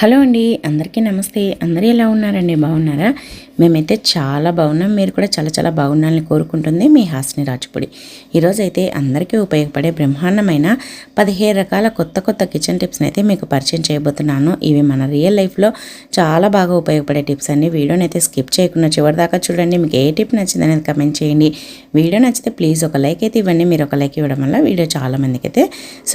Hello అండి అందరికీ నమస్తే. అందరూ ఎలా ఉన్నారండి? బాగున్నారా? మేమైతే చాలా బాగున్నాం. మీరు కూడా చాలా చాలా బాగున్నారని కోరుకుంటుంది మీ హాస్ని రాజుపుడి. ఈరోజైతే అందరికీ ఉపయోగపడే బ్రహ్మాండమైన పదిహేను రకాల కొత్త కొత్త కిచెన్ టిప్స్ని అయితే మీకు పరిచయం చేయబోతున్నాను. ఇవి మన రియల్ లైఫ్లో చాలా బాగా ఉపయోగపడే టిప్స్ అండి. వీడియోని అయితే స్కిప్ చేయకుండా చివరి దాకా చూడండి. మీకు ఏ టిప్ నచ్చింది అనేది కమెంట్ చేయండి. వీడియో నచ్చితే ప్లీజ్ ఒక లైక్ అయితే ఇవ్వండి. మీరు ఒక లైక్ ఇవ్వడం వల్ల వీడియో చాలా మందికి అయితే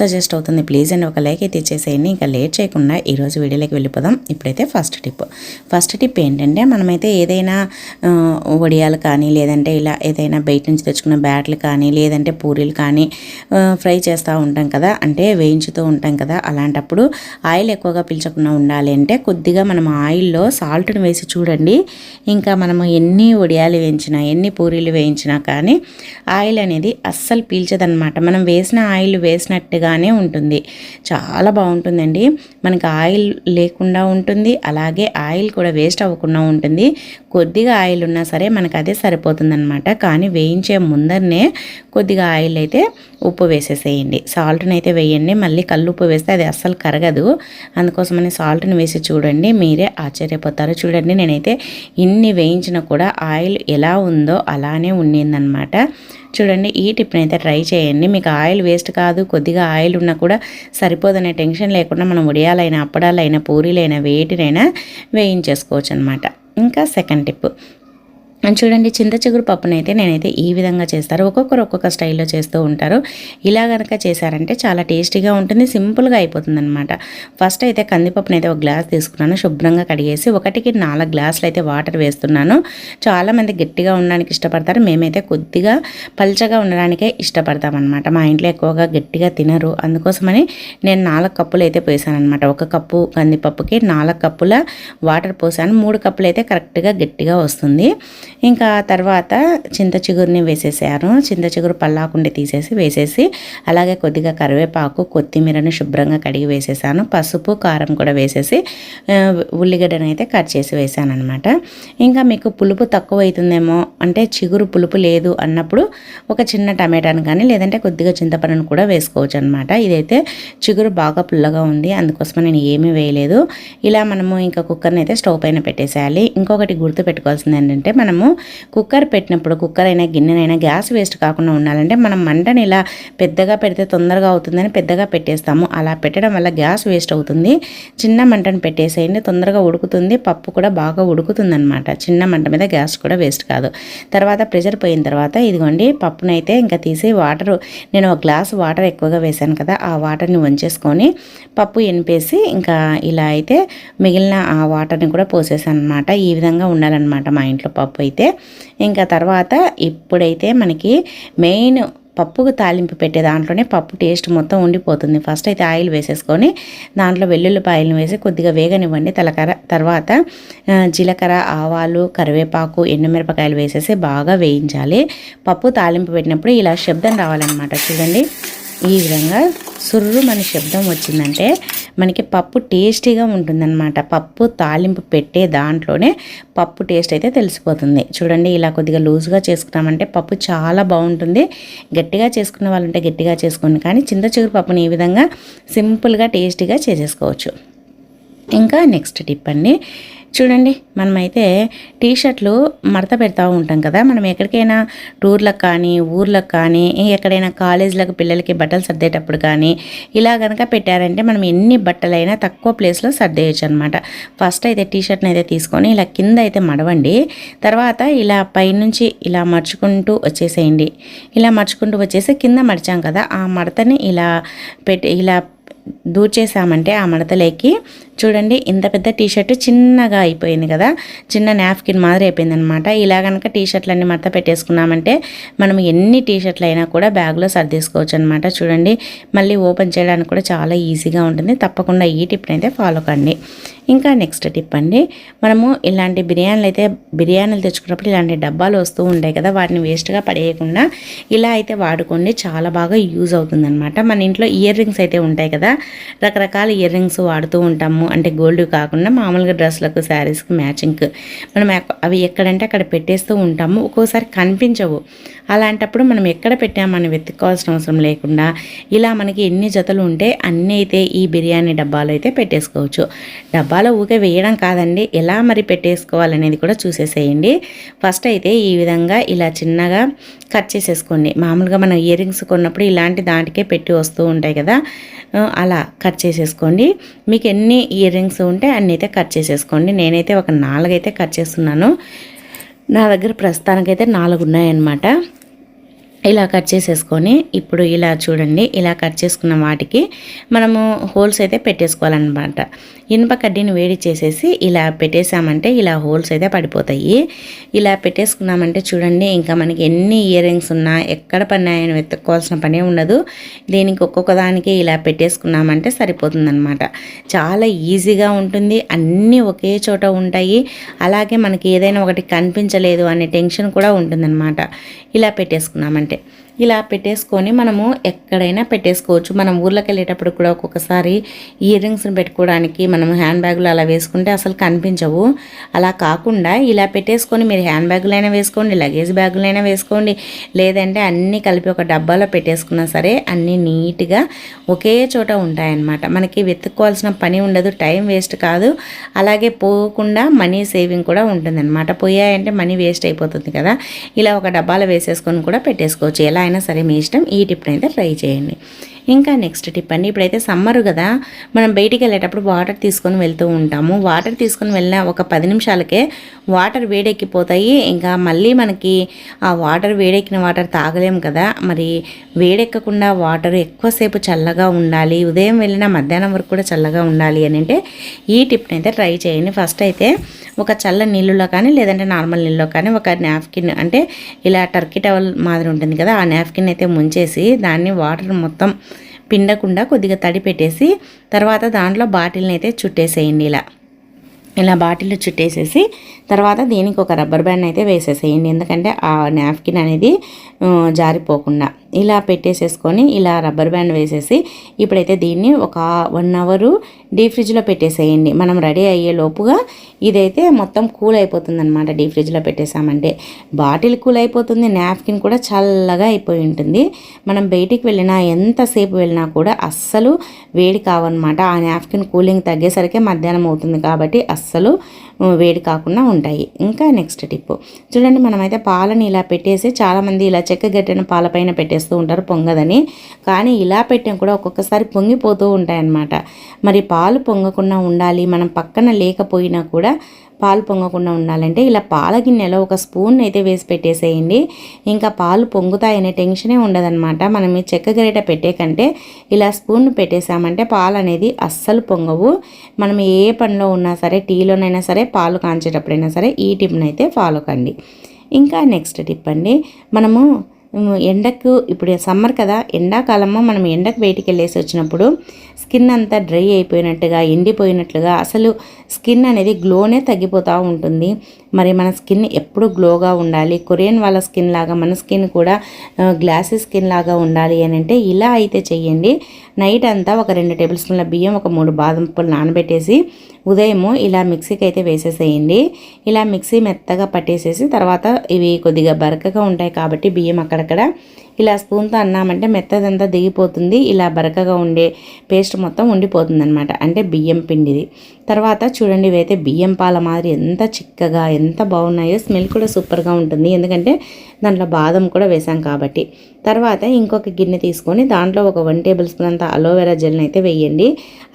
సజెస్ట్ అవుతుంది. ప్లీజ్ అండి ఒక లైక్ అయితే ఇచ్చేసేయండి. ఇంకా లేట్ చేయకుండా ఈరోజు వీడియోలోకి వెళ్ళిపోదాం. ఇప్పుడైతే ఫస్ట్ టిప్ ఫస్ట్ టిప్ ఏంటంటే మనమైతే ఏదైనా వడియాలు కానీ లేదంటే ఇలా ఏదైనా బయట నుంచి తెచ్చుకున్న బ్యాట్లు కానీ లేదంటే పూరీలు కానీ ఫ్రై చేస్తూ ఉంటాం కదా. అంటే వేయించుతూ ఉంటాం కదా. అలాంటప్పుడు ఆయిల్ ఎక్కువగా పీల్చకుండా ఉండాలి అంటే కొద్దిగా మనం ఆయిల్లో సాల్ట్ని వేసి చూడండి. ఇంకా మనము ఎన్ని వడియాలు వేయించినా ఎన్ని పూరీలు వేయించినా కానీ ఆయిల్ అనేది అస్సలు పీల్చదనమాట మనం వేసిన ఆయిల్ వేసినట్టుగానే ఉంటుంది. చాలా బాగుంటుందండి. మనకి ఆయిల్ లేకుండా ఉంటుంది. అలాగే ఆయిల్ కూడా వేస్ట్ అవ్వకుండా ఉంటుంది. కొద్దిగా ఆయిల్ ఉన్నా సరే మనకు అదే సరిపోతుందన్నమాట. కానీ వేయించే ముందరనే కొద్దిగా ఆయిల్ అయితే ఉప్పు వేసేసేయండి. సాల్ట్ని అయితే వేయండి. మళ్ళీ కళ్ళు ఉప్పు వేస్తే అది అస్సలు కరగదు. అందుకోసమని సాల్ట్ని వేసి చూడండి. మీరే ఆశ్చర్యపోతారు చూడండి. నేనైతే ఇన్ని వేయించినా కూడా ఆయిల్ ఎలా ఉందో అలానే ఉండిందనమాట చూడండి ఈ టిప్ని అయితే ట్రై చేయండి. మీకు ఆయిల్ వేస్ట్ కాదు కొద్దిగా ఆయిల్ ఉన్నా కూడా సరిపోదనే టెన్షన్ లేకుండా మనం ఉడియాలైనా అప్పడాలైనా పూరీలైనా వేటినైనా వేయించేసుకోవచ్చు అనమాట ఇంకా సెకండ్ టిప్. చూడండి చింత చిగురు పప్పునైతే నేనైతే ఈ విధంగా చేస్తారు. ఒక్కొక్కరు ఒక్కొక్క స్టైల్లో చేస్తూ ఉంటారు. ఇలా కనుక చేశారంటే చాలా టేస్టీగా ఉంటుంది సింపుల్గా అయిపోతుంది అనమాట ఫస్ట్ అయితే కందిపప్పునైతే అయితే ఒక గ్లాస్ తీసుకున్నాను శుభ్రంగా కడిగేసి ఒకటికి నాలుగు గ్లాసులు అయితే వాటర్ వేస్తున్నాను. చాలామంది గట్టిగా ఉండడానికి ఇష్టపడతారు మేమైతే కొద్దిగా పల్చగా ఉండడానికే ఇష్టపడతామన్నమాట. మా ఇంట్లో ఎక్కువగా గట్టిగా తినరు అందుకోసమని నేను నాలుగు కప్పులు అయితే పోసాను అనమాట ఒక కప్పు కందిపప్పుకి నాలుగు కప్పుల వాటర్ పోసాను మూడు కప్పులు అయితే కరెక్ట్గా గట్టిగా వస్తుంది. ఇంకా తర్వాత చింత చిగురుని వేసేసాను. చింత చిగురు పల్లాకుండి తీసేసి వేసేసి అలాగే కొద్దిగా కరివేపాకు కొత్తిమీరని శుభ్రంగా కడిగి వేసేసాను. పసుపు కారం కూడా వేసేసి ఉల్లిగడ్డను ఉల్లిగడ్డని అయితే కట్ చేసి వేసాను అనమాట ఇంకా మీకు పులుపు తక్కువ అవుతుందేమో అంటే చిగురు పులుపు లేదు అన్నప్పుడు ఒక చిన్న టమాటాను కానీ లేదంటే కొద్దిగా చింతపండును కూడా వేసుకోవచ్చు అనమాట ఇదైతే చిగురు బాగా పుల్లగా ఉంది అందుకోసం నేను ఏమీ వేయలేదు. ఇలా మనము ఇంకా కుక్కర్ని అయితే స్టవ్ పైన పెట్టేసేయాలి. ఇంకొకటి గుర్తు పెట్టుకోవాల్సింది ఏంటంటే మనము కుక్కర్ పెట్టినప్పుడు కుక్కర్ అయినా గిన్నెనైనా గ్యాస్ వేస్ట్ కాకుండా ఉండాలంటే మనం మంటని ఇలా పెద్దగా పెడితే తొందరగా అవుతుందని పెద్దగా పెట్టేస్తాము. అలా పెట్టడం వల్ల గ్యాస్ వేస్ట్ అవుతుంది. చిన్న మంటను పెట్టేసేయండి. తొందరగా ఉడుకుతుంది. పప్పు కూడా బాగా ఉడుకుతుందనమాట చిన్న మంట మీద గ్యాస్ కూడా వేస్ట్ కాదు. తర్వాత ప్రెషర్ పోయిన తర్వాత ఇదిగోండి పప్పునైతే ఇంకా తీసి వాటర్ నేను ఒక గ్లాస్ వాటర్ ఎక్కువగా వేశాను కదా ఆ వాటర్ని వంచేసుకొని పప్పు ఎనిపేసి ఇంకా ఇలా అయితే మిగిలిన ఆ వాటర్ని కూడా పోసేసాను అనమాట ఈ విధంగా ఉండాలన్నమాట మా ఇంట్లో పప్పు అయితే. ఇంకా తర్వాత ఇప్పుడైతే మనకి మెయిన్ పప్పుకు తాలింపు పెట్టే దాంట్లోనే పప్పు టేస్ట్ మొత్తం ఉండిపోతుంది. ఫస్ట్ అయితే ఆయిల్ వేసేసుకొని దాంట్లో వెల్లుల్లిపాయలను వేసి కొద్దిగా వేగనివ్వండి. తలకర తర్వాత జీలకర్ర ఆవాలు కరివేపాకు ఎండుమిరపకాయలు వేసేసి బాగా వేయించాలి. పప్పు తాలింపు పెట్టినప్పుడు ఇలా శబ్దం రావాలన్నమాట. చూడండి. ఈ విధంగా సుర్రు మన శబ్దం వచ్చిందంటే మనకి పప్పు టేస్టీగా ఉంటుందన్నమాట. పప్పు తాలింపు పెట్టే దాంట్లోనే పప్పు టేస్ట్ అయితే తెలిసిపోతుంది. చూడండి ఇలా కొద్దిగా లూజ్గా చేసుకున్నామంటే పప్పు చాలా బాగుంటుంది. గట్టిగా చేసుకున్న వాళ్ళంటే గట్టిగా చేసుకోండి. కానీ చింత చిగురు పప్పుని ఈ విధంగా సింపుల్గా టేస్టీగా చేసేసుకోవచ్చు. ఇంకా నెక్స్ట్ టిప్ అండి. చూడండి మనమైతే టీ షర్ట్లు మడత పెడతా ఉంటాం కదా. మనం ఎక్కడికైనా టూర్లకు కానీ ఊర్లకు కానీ ఎక్కడైనా కాలేజీలకు పిల్లలకి బట్టలు సర్దేటప్పుడు కానీ ఇలా కనుక పెట్టారంటే మనం ఎన్ని బట్టలైనా తక్కువ ప్లేస్లో సర్దేయచ్చు అనమాట ఫస్ట్ అయితే టీ షర్ట్ని అయితే తీసుకొని ఇలా కింద అయితే మడవండి. తర్వాత ఇలా పైనుంచి ఇలా మడుచుకుంటూ వచ్చేసేయండి. ఇలా మడుచుకుంటూ వచ్చేసి కింద మడిచాం కదా ఆ మడతని ఇలా పెట్టి ఇలా దూచేసామంటే ఆ మడతలేకి. చూడండి ఇంత పెద్ద టీషర్ట్ చిన్నగా అయిపోయింది కదా. చిన్న నాప్కిన్ మాదిరి అయిపోయింది అనమాట ఇలా కనుక టీషర్ట్లన్నీ మడత పెట్టేసుకున్నామంటే మనం ఎన్ని టీ షర్ట్లు అయినా కూడా బ్యాగ్లో సర్దేసుకోవచ్చు అనమాట చూడండి మళ్ళీ ఓపెన్ చేయడానికి కూడా చాలా ఈజీగా ఉంటుంది. తప్పకుండా ఈ టిప్ని అయితే ఫాలో కండి. ఇంకా నెక్స్ట్ టిప్ అండి మనము ఇలాంటి బిర్యానీలు అయితే బిర్యానీలు తెచ్చుకున్నప్పుడు ఇలాంటి డబ్బాలు వస్తూ ఉంటాయి కదా వాటిని వేస్ట్గా పడేయకుండా ఇలా అయితే వాడుకోండి. చాలా బాగా యూజ్ అవుతుందన్నమాట. మన ఇంట్లో ఇయర్ రింగ్స్ అయితే ఉంటాయి కదా రకరకాల ఇయర్ రింగ్స్ వాడుతూ ఉంటాము. అంటే గోల్డ్ కాకుండా మామూలుగా డ్రెస్లకు శారీస్కి మ్యాచింగ్ మనం అవి ఎక్కడంటే అక్కడ పెట్టేస్తూ ఉంటాము. ఒక్కోసారి కనిపించవు. అలాంటప్పుడు మనం ఎక్కడ పెట్టామని వెతుక్కోవాల్సిన అవసరం లేకుండా ఇలా మనకి ఎన్ని జతలు ఉంటే అన్నీ అయితే ఈ బిర్యానీ డబ్బాలో అయితే పెట్టేసుకోవచ్చు. డబ్బాలో ఊకే వేయడం కాదండి ఎలా మరి పెట్టేసుకోవాలనేది కూడా చూసేసేయండి. ఫస్ట్ అయితే ఈ విధంగా ఇలా చిన్నగా కట్ చేసేసుకోండి. మామూలుగా మనం ఇయర్ రింగ్స్ కొన్నప్పుడు ఇలాంటి దాటికే పెట్టి వస్తూ ఉంటాయి కదా అలా కట్ చేసేసుకోండి. మీకు ఎన్ని ఇయర్ రింగ్స్ ఉంటే అన్ని అయితే కట్ చేసేసుకోండి. నేనైతే ఒక నాలుగైతే కట్ చేస్తున్నాను. నా దగ్గర ప్రస్తుతానికైతే నాలుగు ఉన్నాయన్నమాట. ఇలా కట్ చేసేసుకొని ఇప్పుడు ఇలా చూడండి ఇలా కట్ చేసుకున్న వాటికి మనము హోల్స్ అయితే పెట్టేసుకోవాలన్నమాట. ఇనుప కడ్డీని వేడి చేసేసి ఇలా పెట్టేసామంటే ఇలా హోల్స్ అయితే పడిపోతాయి. ఇలా పెట్టేసుకున్నామంటే చూడండి ఇంకా మనకి ఎన్ని ఇయర్ రింగ్స్ ఉన్నా ఎక్కడ పన్నాయని వెతుక్కోవాల్సిన పనే ఉండదు. దీనికి ఒక్కొక్క దానికి ఇలా పెట్టేసుకున్నామంటే సరిపోతుందన్నమాట. చాలా ఈజీగా ఉంటుంది అన్నీ ఒకే చోట ఉంటాయి. అలాగే మనకి ఏదైనా ఒకటి కనిపించలేదు అనే టెన్షన్ కూడా ఉంటుందన్నమాట. ఇలా పెట్టేసుకున్నామంటే. Namaste. ఇలా పెట్టేసుకొని మనము ఎక్కడైనా పెట్టేసుకోవచ్చు. మనం ఊర్లోకి వెళ్ళేటప్పుడు కూడా ఒక్కొక్కసారి ఇయర్ రింగ్స్ని పెట్టుకోవడానికి మనం హ్యాండ్ బ్యాగులు అలా వేసుకుంటే అసలు కనిపించవు. అలా కాకుండా ఇలా పెట్టేసుకొని మీరు హ్యాండ్ బ్యాగులైనా వేసుకోండి లగేజ్ బ్యాగులైనా వేసుకోండి లేదంటే అన్నీ కలిపి ఒక డబ్బాలో పెట్టేసుకున్నా సరే అన్నీ నీట్గా ఒకే చోట ఉంటాయన్నమాట. మనకి వెతుక్కోవాల్సిన పని ఉండదు టైం వేస్ట్ కాదు. అలాగే పోకుండా మనీ సేవింగ్ కూడా ఉంటుందన్నమాట. పోయాయంటే మనీ వేస్ట్ అయిపోతుంది కదా. ఇలా ఒక డబ్బాలో వేసేసుకొని కూడా పెట్టేసుకోవచ్చు. ఎలా అయినా సరే మీ ఇష్టం ఈ టిప్ని అయితే ట్రై చేయండి. ఇంకా నెక్స్ట్ టిప్ అండి. ఇప్పుడైతే సమ్మర్ కదా మనం బయటికి వెళ్ళేటప్పుడు వాటర్ తీసుకొని వెళ్తూ ఉంటాము. వాటర్ తీసుకొని వెళ్ళిన ఒక పది నిమిషాలకే వాటర్ వేడెక్కిపోతాయి. ఇంకా మళ్ళీ మనకి ఆ వాటర్ వేడెక్కిన వాటర్ తాగలేము కదా. మరి వేడెక్కకుండా వాటర్ ఎక్కువసేపు చల్లగా ఉండాలి. ఉదయం వెళ్ళిన మధ్యాహ్నం వరకు కూడా చల్లగా ఉండాలి అని అంటే ఈ టిప్ని అయితే ట్రై చేయండి. ఫస్ట్ అయితే ఒక చల్ల నీళ్ళలో కానీ లేదంటే నార్మల్ నీళ్ళలో కానీ ఒక నాప్కిన్ అంటే ఇలా టర్కీ టవల్ మాదిరి ఉంటుంది కదా ఆ నాప్కిన్ అయితే ముంచేసి దాన్ని వాటర్ మొత్తం పిండకుండా కొద్దిగా తడి పెట్టేసి తర్వాత దాంట్లో బాటిల్ని అయితే చుట్టేసేయండి ఇలా. ఇలా బాటిల్ చుట్టేసేసి తర్వాత దీనికి ఒక రబ్బర్ బ్యాండ్ అయితే వేసేసేయండి. ఎందుకంటే ఆ నాప్కిన్ అనేది జారిపోకుండా. ఇలా పెట్టేసేసుకొని ఇలా రబ్బర్ బ్యాండ్ వేసేసి ఇప్పుడైతే దీన్ని ఒక వన్ అవరు డీప్ ఫ్రిడ్జ్లో పెట్టేసేయండి. మనం రెడీ అయ్యే లోపుగా ఇదైతే మొత్తం కూల్ అయిపోతుంది అనమాట డీప్ ఫ్రిడ్జ్లో పెట్టేసామంటే. బాటిల్ కూల్ అయిపోతుంది నాప్కిన్ కూడా చల్లగా అయిపోయి ఉంటుంది. మనం బయటికి వెళ్ళినా ఎంతసేపు వెళ్ళినా కూడా అస్సలు వేడి కావన్నమాట. ఆ నాప్కిన్ కూలింగ్ తగ్గేసరికి మధ్యాహ్నం అవుతుంది కాబట్టి అస్సలు వేడి కాకుండా ఉంటాయి. ఇంకా నెక్స్ట్ టిప్ చూడండి మనమైతే పాలని ఇలా పెట్టేసి చాలామంది ఇలా చెక్క గట్టిన పాలపైన పెట్టేస్తూ ఉంటారు పొంగదని. కానీ ఇలా పెట్టిన కూడా ఒక్కొక్కసారి పొంగిపోతూ ఉంటాయన్నమాట. మరి పాలు పొంగకుండా ఉండాలి మనం పక్కన లేకపోయినా కూడా పాలు పొంగకుండా ఉండాలంటే ఇలా పాల గిన్నెలో ఒక స్పూన్ అయితే వేసి పెట్టేసేయండి. ఇంకా పాలు పొంగుతాయనే టెన్షనే ఉండదన్నమాట. మనం ఈ చెక్క గరిట పెట్టే కంటే ఇలా స్పూన్ పెట్టేసామంటే పాలు అనేది అస్సలు పొంగవు. మనం ఏ పనిలో ఉన్నా సరే టీలోనైనా సరే పాలు కాంచేటప్పుడైనా సరే ఈ టిప్నైతే అయితే ఫాలో కండి. ఇంకా నెక్స్ట్ టిప్ అండి. మనము ఎండకు ఇప్పుడు సమ్మర్ కదా ఎండాకాలము మనం ఎండకు బయటికి వెళ్ళేసి వచ్చినప్పుడు స్కిన్ అంతా డ్రై అయిపోయినట్టుగా ఎండిపోయినట్లుగా అసలు స్కిన్ అనేది గ్లోనే తగ్గిపోతూ ఉంటుంది. మరి మన స్కిన్ ఎప్పుడు గ్లోగా ఉండాలి? కొరియన్ వాళ్ళ స్కిన్ లాగా మన స్కిన్ కూడా గ్లాసీ స్కిన్ లాగా ఉండాలి అని అంటే ఇలా అయితే చేయండి నైట్ అంతా ఒక రెండు టేబుల్ స్పూన్ల బియ్యం ఒక మూడు బాదం పప్పులు నానబెట్టేసి ఉదయము ఇలా మిక్సీకి అయితే వేసేసేయండి. ఇలా మిక్సీ మెత్తగా పట్టేసేసి తర్వాత ఇవి కొద్దిగా బరకగా ఉంటాయి కాబట్టి బియ్యం అక్కడక్కడ ఇలా స్పూన్తో అన్నామంటే మెత్తదంతా దిగిపోతుంది. ఇలా బరకగా ఉండే పేస్ట్ మొత్తం ఉండిపోతుంది అనమాట అంటే బియ్యం పిండిది. తర్వాత చూడండి ఇవైతే బియ్యం పాల మాదిరి ఎంత చిక్కగా ఎంత బాగున్నాయో స్మెల్ కూడా సూపర్గా ఉంటుంది. ఎందుకంటే దాంట్లో బాదం కూడా వేసాం కాబట్టి. తర్వాత ఇంకొక గిన్నె తీసుకొని దాంట్లో ఒక వన్ టేబుల్ స్పూన్ అంత అలోవెరా జెల్ని అయితే వేయండి.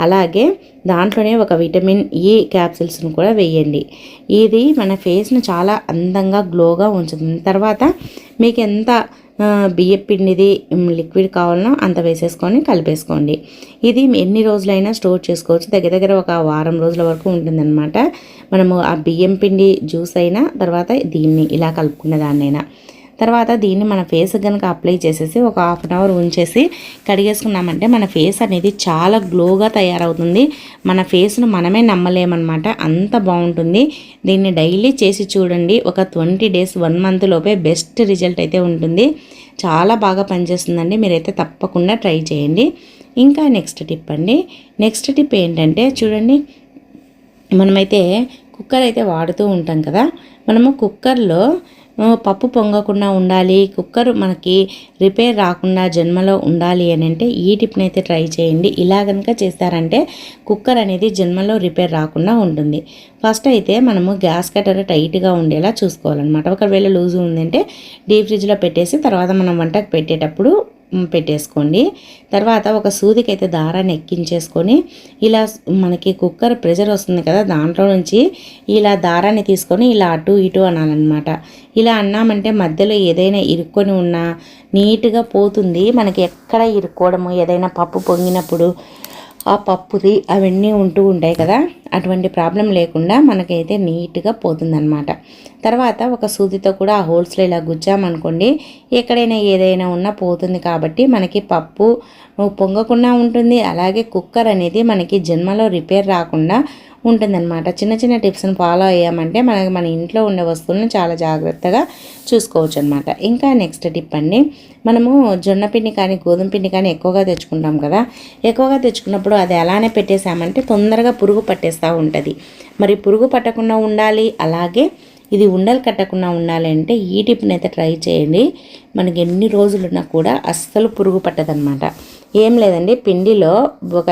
అలాగే దాంట్లోనే ఒక విటమిన్ ఈ క్యాప్సిల్స్ని కూడా వేయండి. ఇది మన ఫేస్ను చాలా అందంగా గ్లోగా ఉంచుతుంది. తర్వాత మీకు ఎంత బియ్యం పిండిది లిక్విడ్ కావాలనో అంత వేసేసుకొని కలిపేసుకోండి. ఇది ఎన్ని రోజులైనా స్టోర్ చేసుకోవచ్చు. దగ్గర దగ్గర ఒక వారం రోజుల వరకు ఉంటుందన్నమాట. మనము ఆ బియ్యం పిండి జ్యూస్ అయినా తర్వాత దీన్ని ఇలా కలుపుకునే దాన్నైనా. తర్వాత దీన్ని మన ఫేస్ కనుక అప్లై చేసేసి ఒక హాఫ్ అన్ అవర్ ఉంచేసి కడిగేసుకున్నామంటే మన ఫేస్ అనేది చాలా గ్లోగా తయారవుతుంది. మన ఫేస్ను మనమే నమ్మలేమన్నమాట. అంత బాగుంటుంది. దీన్ని డైలీ చేసి చూడండి. ఒక ట్వంటీ డేస్ వన్ మంత్ లోపే బెస్ట్ రిజల్ట్ అయితే ఉంటుంది. చాలా బాగా పనిచేస్తుందండి. మీరైతే తప్పకుండా ట్రై చేయండి. ఇంకా నెక్స్ట్ టిప్ అండి. నెక్స్ట్ టిప్ ఏంటంటే చూడండి. మనమైతే కుక్కర్ అయితే వాడుతూ ఉంటాం కదా. మనము కుక్కర్లో పప్పు పొంగకుండా ఉండాలి కుక్కర్ మనకి రిపేర్ రాకుండా జన్మలో ఉండాలి అని అంటే ఈ టిప్ని అయితే ట్రై చేయండి. ఇలా కనుక చేస్తారంటే కుక్కర్ అనేది జన్మలో రిపేర్ రాకుండా ఉంటుంది. ఫస్ట్ అయితే మనము గ్యాస్ కట్టర్ టైట్గా ఉండేలా చూసుకోవాలన్నమాట. ఒకవేళ లూజ్ ఉందంటే డీప్ ఫ్రిడ్జ్లో పెట్టేసి తర్వాత మనం వంటకు పెట్టేటప్పుడు పెట్టేసుకోండి. తర్వాత ఒక సూదికి అయితే దారాన్ని ఎక్కించేసుకొని ఇలా మనకి కుక్కర్ ప్రెషర్ వస్తుంది కదా దాంట్లో నుంచి ఇలా దారాన్ని తీసుకొని ఇలా అటు ఇటు అనాలన్నమాట. ఇలా అన్నామంటే మధ్యలో ఏదైనా ఇరుక్కొని ఉన్నా నీట్గా పోతుంది. మనకి ఎక్కడ ఇరుక్కోవడము ఏదైనా పప్పు పొంగినప్పుడు ఆ పప్పుది అవన్నీ ఉంటూ ఉంటాయి కదా అటువంటి ప్రాబ్లం లేకుండా మనకైతే నీట్గా పోతుందన్నమాట. తర్వాత ఒక సూదితో కూడా ఆ హోల్స్లో ఇలా గుచ్చామనుకోండి ఎక్కడైనా ఏదైనా ఉన్నా పోతుంది కాబట్టి మనకి పప్పు పొంగకుండా ఉంటుంది. అలాగే కుక్కర్ అనేది మనకి జన్మలో రిపేర్ రాకుండా ఉంటుందన్నమాట. చిన్న చిన్న టిప్స్ని ఫాలో అయ్యామంటే మనకి మన ఇంట్లో ఉండే వస్తువులను చాలా జాగ్రత్తగా చూసుకోవచ్చు అనమాట ఇంకా నెక్స్ట్ టిప్ అండి. మనము జొన్న పిండి కానీ గోధుమ పిండి కానీ ఎక్కువగా తెచ్చుకుంటాం కదా. ఎక్కువగా తెచ్చుకున్నప్పుడు అది అలానే పెట్టేసామంటే తొందరగా పురుగు పట్టేస్తూ ఉంటుంది. మరి పురుగు పట్టకుండా ఉండాలి అలాగే ఇది ఉండలు కట్టకుండా ఉండాలి అంటే ఈ టిప్ని అయితే ట్రై చేయండి. మనకి ఎన్ని రోజులున్నా కూడా అస్సలు పురుగు పట్టదనమాట ఏం లేదండి పిండిలో ఒక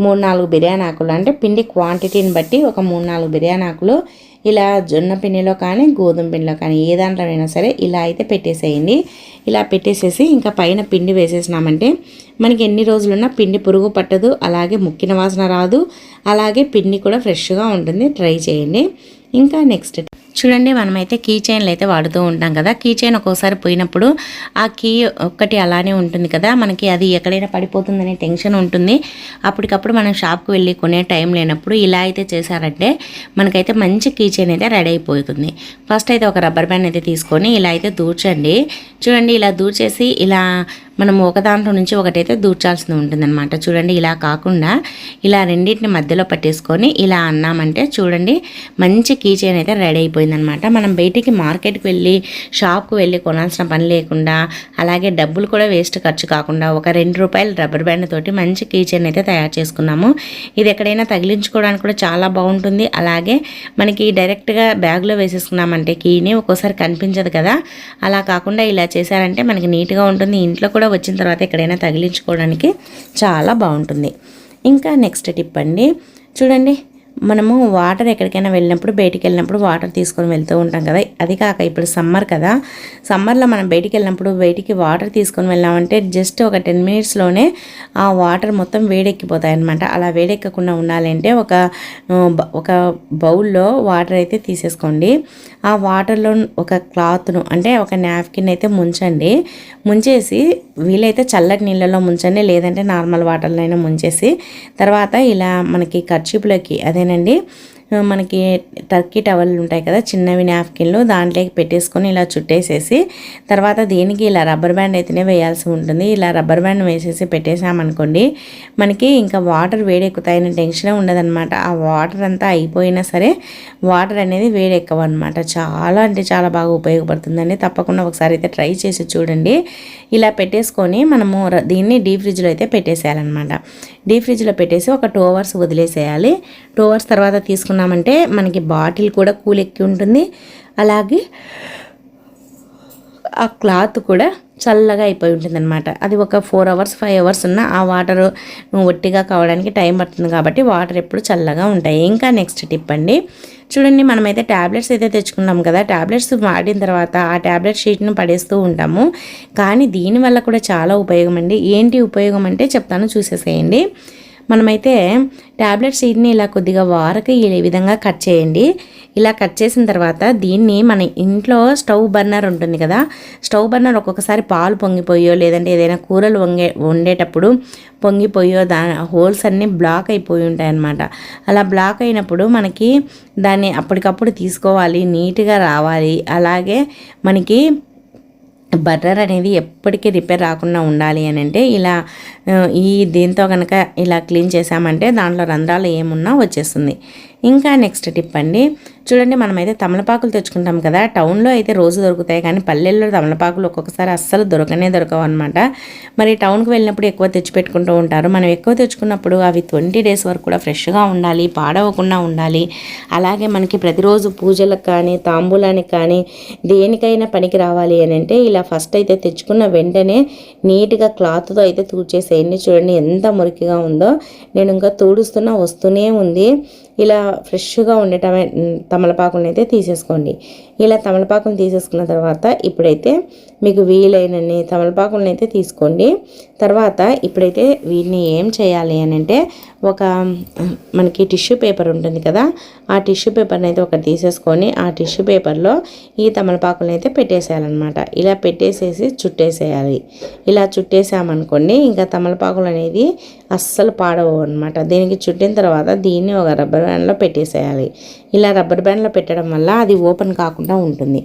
మూడు నాలుగు బిర్యానీ ఆకులు. అంటే పిండి క్వాంటిటీని బట్టి ఒక మూడు నాలుగు బిర్యానీ ఆకులు. ఇలా జొన్న పిండిలో కానీ గోధుమ పిండిలో కానీ ఏ దాంట్లో అయినా సరే ఇలా అయితే పెట్టేసేయండి. ఇలా పెట్టేసేసి ఇంకా పైన పిండి వేసేసినామంటే మనకి ఎన్ని రోజులున్నా పిండి పురుగు పట్టదు. అలాగే ముక్కిన వాసన రాదు. అలాగే పిండి కూడా ఫ్రెష్గా ఉంటుంది. ట్రై చేయండి. ఇంకా నెక్స్ట్ చూడండి మనమైతే కీ చైన్లు అయితే వాడుతూ ఉంటాం కదా. కీ చైన్ ఒక్కోసారి పోయినప్పుడు ఆ కీ ఒక్కటి అలానే ఉంటుంది కదా. మనకి అది ఎక్కడైనా పడిపోతుందనే టెన్షన్ ఉంటుంది. అప్పటికప్పుడు మనం షాప్కి వెళ్ళి కొనే టైం లేనప్పుడు ఇలా అయితే చేశారంటే మనకైతే మంచి కీ చైన్ అయితే రెడీ అయిపోతుంది. ఫస్ట్ అయితే ఒక రబ్బర్ బ్యాండ్ అయితే తీసుకొని ఇలా అయితే దూర్చండి. చూడండి ఇలా దూర్చేసి ఇలా మనం ఒక దాంట్లో నుంచి ఒకటైతే దూర్చాల్సి ఉంటుందన్నమాట. చూడండి ఇలా కాకుండా ఇలా రెండింటిని మధ్యలో పట్టేసుకొని ఇలా అన్నామంటే చూడండి మంచి కీ చైన్ అయితే రెడీ అయిపోయిందనమాట మనం బయటికి మార్కెట్కి వెళ్ళి షాప్కి వెళ్ళి కొనాల్సిన పని లేకుండా అలాగే డబ్బులు కూడా వేస్ట్ ఖర్చు కాకుండా ఒక రెండు రూపాయల రబ్బర్ బ్యాండ్ తోటి మంచి కీ చైన్ అయితే తయారు చేసుకున్నాము. ఇది ఎక్కడైనా తగిలించుకోవడానికి కూడా చాలా బాగుంటుంది. అలాగే మనకి డైరెక్ట్గా బ్యాగ్లో వేసేసుకున్నామంటే కీని ఒక్కోసారి కనిపించదు కదా. అలా కాకుండా ఇలా చేశారంటే మనకి నీట్గా ఉంటుంది. ఇంట్లో కూడా వచ్చిన తర్వాత ఎక్కడైనా తగిలించుకోవడానికి చాలా బాగుంటుంది. ఇంకా నెక్స్ట్ టిప్ అండి. చూడండి మనము వాటర్ ఎక్కడికైనా వెళ్ళినప్పుడు బయటికి వెళ్ళినప్పుడు వాటర్ తీసుకొని వెళ్తూ ఉంటాం కదా. అది కాక ఇప్పుడు సమ్మర్ కదా. సమ్మర్లో మనం బయటికి వెళ్ళినప్పుడు బయటికి వాటర్ తీసుకొని వెళ్ళామంటే జస్ట్ ఒక టెన్ మినిట్స్లోనే ఆ వాటర్ మొత్తం వేడెక్కిపోతాయి అనమాట అలా వేడెక్కకుండా ఉండాలంటే ఒక ఒక బౌల్లో వాటర్ అయితే తీసేసుకోండి. ఆ వాటర్లో ఒక క్లాత్ను అంటే ఒక నాప్కిన్ అయితే ముంచండి. ముంచేసి వీలైతే చల్లటి నీళ్ళలో ముంచండి లేదంటే నార్మల్ వాటర్లో అయినా ముంచేసి. తర్వాత ఇలా మనకి ఖర్చీపులోకి అదేనండి మనకి టర్కీ టవల్ ఉంటాయి కదా చిన్నవి నాప్కిన్లు దాంట్లోకి పెట్టేసుకొని ఇలా చుట్టేసేసి తర్వాత దీనికి ఇలా రబ్బర్ బ్యాండ్ అయితేనే వేయాల్సి ఉంటుంది. ఇలా రబ్బర్ బ్యాండ్ వేసేసి పెట్టేసామనుకోండి మనకి ఇంకా వాటర్ వేడెక్కుతాయని టెన్షన్ ఉండదన్నమాట. ఆ వాటర్ అంతా అయిపోయినా సరే వాటర్ అనేది వేడెక్కవు అనమాట చాలా అంటే చాలా బాగా ఉపయోగపడుతుందండి. తప్పకుండా ఒకసారి అయితే ట్రై చేసి చూడండి. ఇలా పెట్టేసుకొని మనము దీన్ని డీప్ ఫ్రిడ్జ్లో అయితే పెట్టేసేయాలన్నమాట. డీప్ ఫ్రిడ్జ్లో పెట్టేసి ఒక టూ అవర్స్ వదిలేసేయాలి. టూ అవర్స్ తర్వాత తీసుకున్నామంటే మనకి బాటిల్ కూడా కూల్ ఎక్కి ఉంటుంది. అలాగే ఆ క్లాత్ కూడా చల్లగా అయిపోయి ఉంటుంది అనమాట అది ఒక ఫోర్ అవర్స్ ఫైవ్ అవర్స్ ఉన్న ఆ వాటర్ ఒట్టిగా కావడానికి టైం పడుతుంది కాబట్టి వాటర్ ఎప్పుడు చల్లగా ఉంటాయి. ఇంకా నెక్స్ట్ టిప్ అండి. చూడండి మనమైతే ట్యాబ్లెట్స్ అయితే తెచ్చుకున్నాం కదా. ట్యాబ్లెట్స్ వాడిన తర్వాత ఆ ట్యాబ్లెట్ షీట్ను పడేస్తూ ఉంటాము. కానీ దీనివల్ల కూడా చాలా ఉపయోగం అండి. ఏంటి ఉపయోగం అంటే చెప్తాను చూసేసేయండి. మనమైతే ట్యాబ్లెట్ షీట్ని ఇలా కొద్దిగా వారకి ఈ విధంగా కట్ చేయండి. ఇలా కట్ చేసిన తర్వాత దీన్ని మన ఇంట్లో స్టవ్ బర్నర్ ఉంటుంది కదా స్టవ్ బర్నర్ ఒక్కొక్కసారి పాలు పొంగిపోయో లేదంటే ఏదైనా కూరలు వంగే వండేటప్పుడు పొంగిపోయో దా హోల్స్ అన్నీ బ్లాక్ అయిపోయి ఉంటాయి అన్నమాట. అలా బ్లాక్ అయినప్పుడు మనకి దాన్ని అప్పటికప్పుడు తీసుకోవాలి నీట్గా రావాలి. అలాగే మనకి బర్రర్ అనేది ఎప్పటికీ రిపేర్ రాకుండా ఉండాలి అని అంటే ఇలా ఈ దీంతో కనుక ఇలా క్లీన్ చేసామంటే దాంట్లో రంధ్రాలు ఏమున్నా వచ్చేస్తుంది. ఇంకా నెక్స్ట్ టిప్ అండి చూడండి మనమైతే తమలపాకులు తెచ్చుకుంటాం కదా. టౌన్లో అయితే రోజు దొరుకుతాయి కానీ పల్లెల్లో తమలపాకులు ఒక్కొక్కసారి అస్సలు దొరకనే దొరకవు అనమాట మరి టౌన్కి వెళ్ళినప్పుడు ఎక్కువ తెచ్చిపెట్టుకుంటూ ఉంటారు. మనం ఎక్కువ తెచ్చుకున్నప్పుడు అవి ట్వంటీ డేస్ వరకు కూడా ఫ్రెష్గా ఉండాలి పాడవకుండా ఉండాలి. అలాగే మనకి ప్రతిరోజు పూజలకు కానీ తాంబూలానికి కానీ దేనికైనా పనికి రావాలి అని అంటే ఇలా ఫస్ట్ అయితే తెచ్చుకున్న వెంటనే నీట్గా క్లాత్తో అయితే తూడ్చేసేయండి. చూడండి ఎంత మురికిగా ఉందో. నేను ఇంకా తూడుస్తున్నా వస్తూనే ఉంది. ఇలా ఫ్రెష్గా ఉండటమే తమలపాకులను అయితే తీసేసుకోండి. ఇలా తమలపాకులను తీసేసుకున్న తర్వాత ఇప్పుడైతే మీకు వీలైనన్ని తమలపాకులను అయితే తీసుకోండి. తర్వాత ఇప్పుడైతే వీటిని ఏం చేయాలి అని అంటే ఒక మనకి టిష్యూ పేపర్ ఉంటుంది కదా ఆ టిష్యూ పేపర్ని అయితే ఒకటి తీసేసుకొని ఆ టిష్యూ పేపర్లో ఈ తమలపాకులను అయితే పెట్టేసేయాలన్నమాట. ఇలా పెట్టేసేసి చుట్టేసేయాలి. ఇలా చుట్టేసామనుకోండి ఇంకా తమలపాకులు అనేది అస్సలు పాడవు అనమాట దీనికి చుట్టిన తర్వాత దీన్ని ఒక రబ్బర్ బ్యాండ్లో పెట్టేసేయాలి. ఇలా రబ్బర్ బ్యాండ్లో పెట్టడం వల్ల అది ఓపెన్ కాకుండా ఉంటుంది.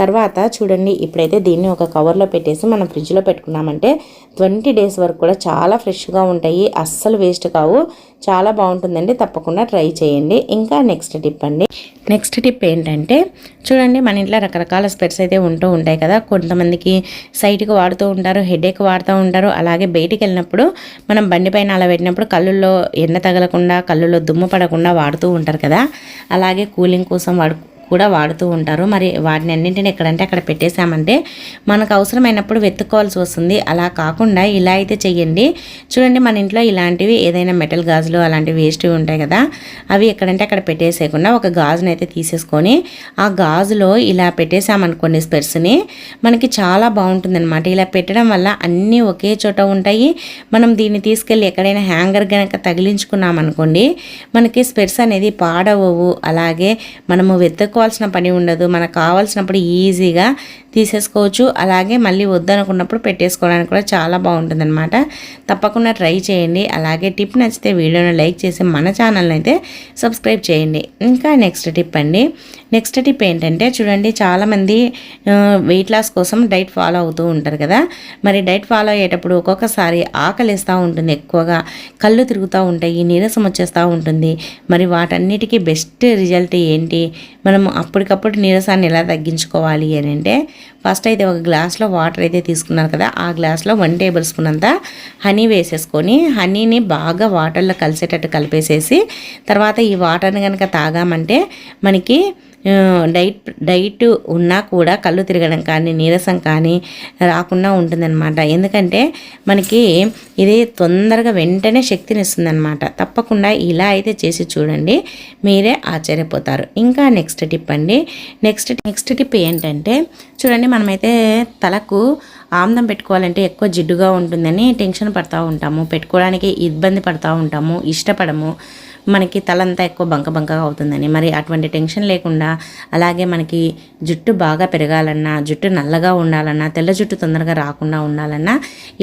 తర్వాత చూడండి ఇప్పుడైతే దీన్ని ఒక కవర్లో పెట్టేసి మనం ఫ్రిడ్జ్లో పెట్టుకున్నామంటే ట్వంటీ డేస్ వరకు కూడా చాలా ఫ్రెష్గా ఉంటాయి. అస్సలు వేస్ట్ కావు. చాలా బాగుంటుందండి తప్పకుండా ట్రై చేయండి. ఇంకా నెక్స్ట్ టిప్ అండి. నెక్స్ట్ టిప్ ఏంటంటే చూడండి మన ఇంట్లో రకరకాల స్పెట్స్ అయితే ఉంటూ ఉంటాయి కదా. కొంతమందికి సైట్కి వాడుతూ ఉంటారు హెడేక్ వాడుతూ ఉంటారు. అలాగే బయటికి వెళ్ళినప్పుడు మనం బండి పైన అలా పెట్టినప్పుడు కళ్ళుల్లో ఎండ తగలకుండా కళ్ళులో దుమ్ము పడకుండా వాడుతూ ఉంటారు కదా. అలాగే కూలింగ్ కోసం వాడు కూడా వాడుతూ ఉంటారు. మరి వాటిని అన్నింటిని ఎక్కడంటే అక్కడ పెట్టేశామంటే మనకు అవసరమైనప్పుడు వెతుక్కోవాల్సి వస్తుంది. అలా కాకుండా ఇలా అయితే చెయ్యండి. చూడండి మన ఇంట్లో ఇలాంటివి ఏదైనా మెటల్ గాజులు అలాంటివి వేస్ట్వి ఉంటాయి కదా అవి ఎక్కడంటే అక్కడ పెట్టేసేయకుండా ఒక గాజుని అయితే తీసేసుకొని ఆ గాజులో ఇలా పెట్టేసామనుకోండి స్పెర్స్ని మనకి చాలా బాగుంటుంది అనమాట ఇలా పెట్టడం వల్ల అన్నీ ఒకే చోట ఉంటాయి. మనం దీన్ని తీసుకెళ్ళి ఎక్కడైనా హ్యాంగర్ కనుక తగిలించుకున్నామనుకోండి మనకి స్పెర్స్ అనేది పాడవవు. అలాగే మనము వెతుకు వెతుక్కోవాల్సిన పని ఉండదు. మనకు కావాల్సినప్పుడు ఈజీగా తీసేసుకోవచ్చు. అలాగే మళ్ళీ వద్దనుకున్నప్పుడు పెట్టేసుకోవడానికి కూడా చాలా బాగుంటుందన్నమాట. తప్పకుండా ట్రై చేయండి. అలాగే టిప్ నచ్చితే వీడియోని లైక్ చేసి మన ఛానల్ని అయితే సబ్స్క్రైబ్ చేయండి. ఇంకా నెక్స్ట్ టిప్ అండి. నెక్స్ట్ టిప్ ఏంటంటే చూడండి చాలామంది వెయిట్ లాస్ కోసం డైట్ ఫాలో అవుతూ ఉంటారు కదా. మరి డైట్ ఫాలో అయ్యేటప్పుడు ఒక్కొక్కసారి ఆకలిస్తూ ఉంటుంది ఎక్కువగా. కళ్ళు తిరుగుతూ ఉంటాయి నీరసం వచ్చేస్తూ ఉంటుంది. మరి వాటన్నిటికీ బెస్ట్ రిజల్ట్ ఏంటి? మనం అప్పటికప్పుడు నీరసాన్ని ఎలా తగ్గించుకోవాలి అని అంటే ఫస్ట్ అయితే ఒక గ్లాస్లో వాటర్ అయితే తీసుకున్నారు కదా ఆ గ్లాస్లో వన్ టేబుల్ స్పూన్ అంతా హనీ వేసేసుకొని హనీని బాగా వాటర్లో కలిసేటట్టు కలిపేసేసి తర్వాత ఈ వాటర్ని కనుక తాగామంటే మనకి డైట్ డైట్ ఉన్నా కూడా కళ్ళు తిరగడం కానీ నీరసం కానీ రాకుండా ఉంటుందన్నమాట. ఎందుకంటే మనకి ఇది తొందరగా వెంటనే శక్తిని ఇస్తుందన్నమాట తప్పకుండా ఇలా అయితే చేసి చూడండి మీరే ఆశ్చర్యపోతారు. ఇంకా నెక్స్ట్ టిప్ అండి. నెక్స్ట్ నెక్స్ట్ టిప్ ఏంటంటే చూడండి మనమైతే తలకు ఆమ్దం పెట్టుకోవాలంటే ఎక్కువ జిడ్డుగా ఉంటుందని టెన్షన్ పడుతూ ఉంటాము పెట్టుకోవడానికి ఇబ్బంది పడుతూ ఉంటాము ఇష్టపడము. మనకి తలంతా ఎక్కువ బంక బంకగా అవుతుందని మరి అటువంటి టెన్షన్ లేకుండా అలాగే మనకి జుట్టు బాగా పెరగాలన్నా జుట్టు నల్లగా ఉండాలన్నా తెల్ల జుట్టు తొందరగా రాకుండా ఉండాలన్నా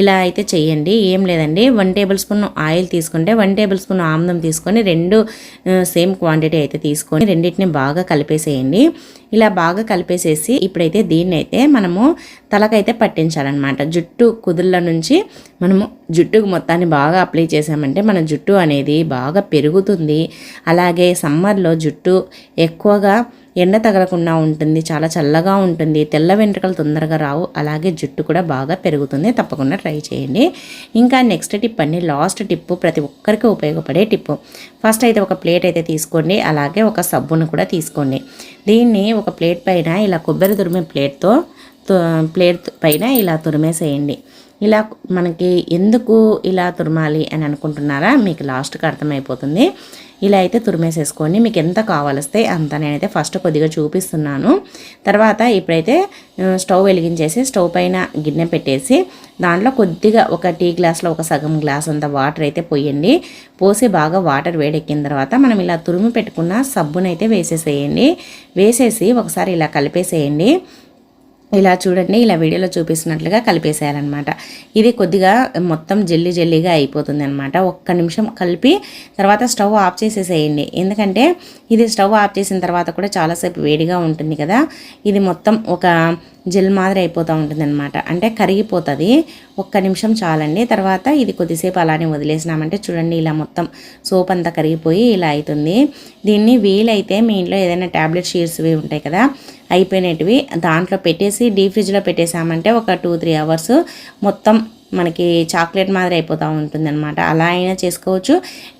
ఇలా అయితే చేయండి. ఏం లేదండి. వన్ టేబుల్ స్పూన్ ఆయిల్ తీసుకుంటే వన్ టేబుల్ స్పూన్ ఆమ్లం తీసుకొని రెండు సేమ్ క్వాంటిటీ అయితే తీసుకొని రెండింటిని బాగా కలిపేసేయండి. ఇలా బాగా కలిపేసేసి ఇప్పుడైతే దీన్ని అయితే మనము తలకైతే పట్టించాలన్నమాట. జుట్టు కుదుళ్ళ నుంచి మనము జుట్టుకు మొత్తాన్ని బాగా అప్లై చేసామంటే మన జుట్టు అనేది బాగా పెరుగుతుంది. అలాగే సమ్మర్లో జుట్టు ఎక్కువగా ఎండ తగలకుండా ఉంటుంది చాలా చల్లగా ఉంటుంది. తెల్ల వెంట్రుకలు తొందరగా రావు అలాగే జుట్టు కూడా బాగా పెరుగుతుంది. తప్పకుండా ట్రై చేయండి. ఇంకా నెక్స్ట్ టిప్ అండి లాస్ట్ టిప్పు ప్రతి ఒక్కరికి ఉపయోగపడే టిప్పు ఫస్ట్ అయితే ఒక ప్లేట్ అయితే తీసుకోండి అలాగే ఒక సబ్బును కూడా తీసుకోండి. దీన్ని ఒక ప్లేట్ పైన ఇలా కొబ్బరి తురిమే ప్లేట్తో ప్లేట్ పైన ఇలా తురిమేసేయండి. ఇలా మనకి ఎందుకు ఇలా తురమాలి అని అనుకుంటున్నారా? మీకు లాస్ట్కి అర్థమైపోతుంది. ఇలా అయితే తురిమేసేసుకోండి మీకు ఎంత కావాలిస్తే అంత నేనైతే ఫస్ట్ కొద్దిగా చూపిస్తున్నాను. తర్వాత ఇప్పుడైతే స్టవ్ వెలిగించేసి స్టవ్ పైన గిన్నె పెట్టేసి దాంట్లో కొద్దిగా ఒక టీ గ్లాస్లో ఒక సగం గ్లాస్ అంత వాటర్ అయితే పోయండి. పోసి బాగా వాటర్ వేడెక్కిన తర్వాత మనం ఇలా తురిమి పెట్టుకున్న సబ్బునైతే వేసేసేయండి. వేసేసి ఒకసారి ఇలా కలిపేసేయండి. ఇలా చూడండి ఇలా వీడియోలో చూపిస్తున్నట్లుగా కలిపేసేయాలన్నమాట. ఇది కొద్దిగా మొత్తం జల్లి జల్లిగా అయిపోతుంది అనమాట ఒక్క నిమిషం కలిపి తర్వాత స్టవ్ ఆఫ్ చేసేసేయండి. ఎందుకంటే ఇది స్టవ్ ఆఫ్ చేసిన తర్వాత కూడా చాలాసేపు వేడిగా ఉంటుంది కదా. ఇది మొత్తం ఒక జెల్ మాదిరి అయిపోతూ ఉంటుంది అనమాట అంటే కరిగిపోతుంది. ఒక్క నిమిషం చాలండి. తర్వాత ఇది కొద్దిసేపు అలానే వదిలేసినామంటే చూడండి ఇలా మొత్తం సోప్ అంతా కరిగిపోయి ఇలా అవుతుంది దీన్ని వీలైతే మీ ఇంట్లో ఏదైనా ట్యాబ్లెట్ షీట్స్వి ఉంటాయి కదా అయిపోయినటివి దాంట్లో పెట్టేసి డీప్ ఫ్రిడ్జ్లో పెట్టేసామంటే ఒక టూ త్రీ అవర్స్ మొత్తం మనకి చాక్లెట్ మాదిరి అయిపోతూ ఉంటుంది అనమాట అలా అయినా చేసుకోవచ్చు.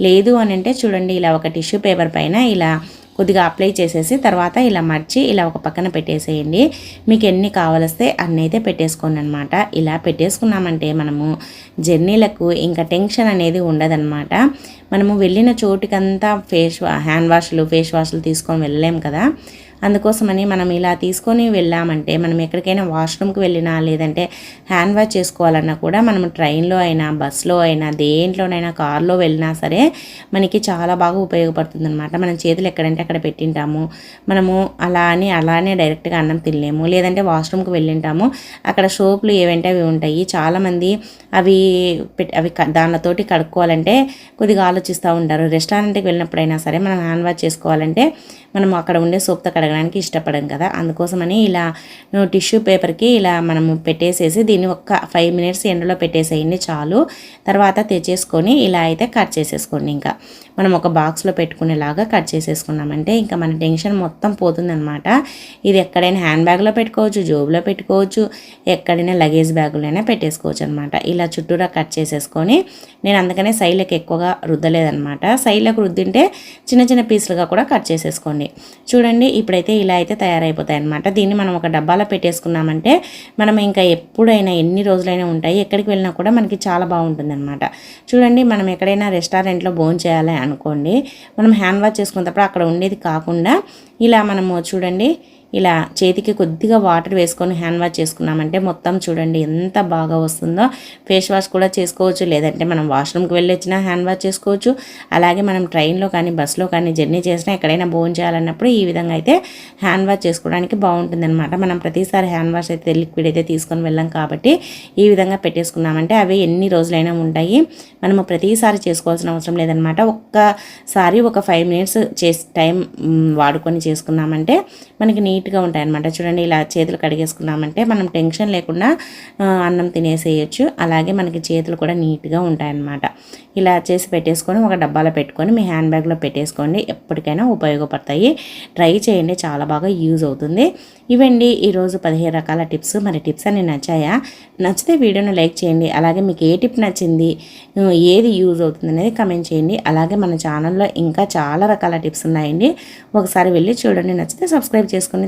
లేదు అని అంటే చూడండి ఇలా ఒక టిష్యూ పేపర్ పైన ఇలా కొద్దిగా అప్లై చేసేసి తర్వాత ఇలా మర్చి ఇలా ఒక పక్కన పెట్టేసేయండి. మీకు ఎన్ని కావలిస్తే అన్ని అయితే పెట్టేసుకోండి అనమాట ఇలా పెట్టేసుకున్నామంటే మనము జర్నీలకు ఇంకా టెన్షన్ అనేది ఉండదన్నమాట. మనము వెళ్ళిన చోటుకంతా ఫేస్ హ్యాండ్ వాష్లు ఫేస్ వాష్లు తీసుకొని వెళ్ళలేము కదా. అందుకోసమని మనం ఇలా తీసుకొని వెళ్ళామంటే మనం ఎక్కడికైనా వాష్రూమ్కి వెళ్ళినా లేదంటే హ్యాండ్ వాష్ చేసుకోవాలన్నా కూడా మనం ట్రైన్లో అయినా బస్సులో అయినా దేంట్లోనైనా కార్లో వెళ్ళినా సరే మనకి చాలా బాగా ఉపయోగపడుతుంది అనమాట మనం చేతులు ఎక్కడంటే అక్కడ పెట్టింటాము. మనము అలా అని అలానే డైరెక్ట్గా అన్నం తినలేము. లేదంటే వాష్రూమ్కి వెళ్ళింటాము. అక్కడ సోపులు ఏవంటే అవి ఉంటాయి. చాలామంది అవి అవి దానితోటి కడుక్కోవాలంటే కొద్దిగా ఆలోచిస్తూ ఉంటారు. రెస్టారెంట్కి వెళ్ళినప్పుడైనా సరే మనం హ్యాండ్ వాష్ చేసుకోవాలంటే మనం అక్కడ ఉండే సోప్తో కడగడానికి ఇష్టపడం కదా. అందుకోసమని ఇలా టిష్యూ పేపర్కి ఇలా మనము పెట్టేసేసి దీన్ని ఒక్క ఫైవ్ మినిట్స్ ఎండలో పెట్టేసేయండి చాలు. తర్వాత తెచ్చేసుకొని ఇలా అయితే కట్ చేసేసుకోండి ఇంకా. మనం ఒక బాక్స్లో పెట్టుకునేలాగా కట్ చేసేసుకున్నామంటే ఇంకా మన టెన్షన్ మొత్తం పోతుందనమాట ఇది ఎక్కడైనా హ్యాండ్ బ్యాగ్లో పెట్టుకోవచ్చు జోబులో పెట్టుకోవచ్చు ఎక్కడైనా లగేజ్ బ్యాగులైనా పెట్టేసుకోవచ్చు అనమాట ఇలా చుట్టూరా కట్ చేసేసుకొని నేను అందుకనే సైడ్లకు ఎక్కువగా రుద్దలేదనమాట సైడ్లకు రుద్దింటే చిన్న చిన్న పీసులుగా కూడా కట్ చేసేసుకోండి. చూడండి ఇప్పుడైతే ఇలా అయితే తయారైపోతాయి అనమాట దీన్ని మనం ఒక డబ్బాలో పెట్టేసుకున్నామంటే మనం ఇంకా ఎప్పుడైనా ఎన్ని రోజులైనా ఉంటాయి ఎక్కడికి వెళ్ళినా కూడా మనకి చాలా బాగుంటుంది అనమాట చూడండి మనం ఎక్కడైనా రెస్టారెంట్లో భోజనం చేయాలి అనుకోండి. మనం హ్యాండ్ వాష్ చేసుకున్నప్పుడు అక్కడ ఉండేది కాకుండా ఇలా మనము చూడండి ఇలా చేతికి కొద్దిగా వాటర్ వేసుకొని హ్యాండ్ వాష్ చేసుకున్నామంటే మొత్తం చూడండి ఎంత బాగా వస్తుందో. ఫేస్ వాష్ కూడా చేసుకోవచ్చు లేదంటే మనం వాష్రూమ్కి వెళ్ళి వచ్చినా హ్యాండ్ వాష్ చేసుకోవచ్చు. అలాగే మనం ట్రైన్లో కానీ బస్సులో కానీ జర్నీ చేసినా ఎక్కడైనా భోజనం చేయాలన్నప్పుడు ఈ విధంగా అయితే హ్యాండ్ వాష్ చేసుకోవడానికి బాగుంటుంది అనమాట మనం ప్రతిసారి హ్యాండ్ వాష్ అయితే లిక్విడ్ అయితే తీసుకొని వెళ్ళాం కాబట్టి ఈ విధంగా పెట్టేసుకున్నామంటే అవి ఎన్ని రోజులైనా ఉంటాయి. మనము ప్రతిసారి చేసుకోవాల్సిన అవసరం లేదనమాట ఒక్కసారి ఒక ఫైవ్ మినిట్స్ చేసి టైం వాడుకొని చేసుకున్నామంటే మనకి నీట్ నీట్గా ఉంటాయి అనమాట చూడండి ఇలా చేతులు కడిగేసుకున్నామంటే మనం టెన్షన్ లేకుండా అన్నం తినేసేయచ్చు. అలాగే మనకి చేతులు కూడా నీట్గా ఉంటాయన్నమాట. ఇలా చేసి పెట్టేసుకొని ఒక డబ్బాలో పెట్టుకొని మీ హ్యాండ్ బ్యాగ్లో పెట్టేసుకోండి. ఎప్పటికైనా ఉపయోగపడతాయి. ట్రై చేయండి చాలా బాగా యూజ్ అవుతుంది. ఇవండి ఈరోజు పదిహేను రకాల టిప్స్. మరి టిప్స్ అన్ని నచ్చాయా? నచ్చితే వీడియోను లైక్ చేయండి. అలాగే మీకు ఏ టిప్ నచ్చింది ఏది యూజ్ అవుతుంది అనేది కమెంట్ చేయండి. అలాగే మన ఛానల్లో ఇంకా చాలా రకాల టిప్స్ ఉన్నాయండి. ఒకసారి వెళ్ళి చూడండి. నచ్చితే సబ్స్క్రైబ్ చేసుకోండి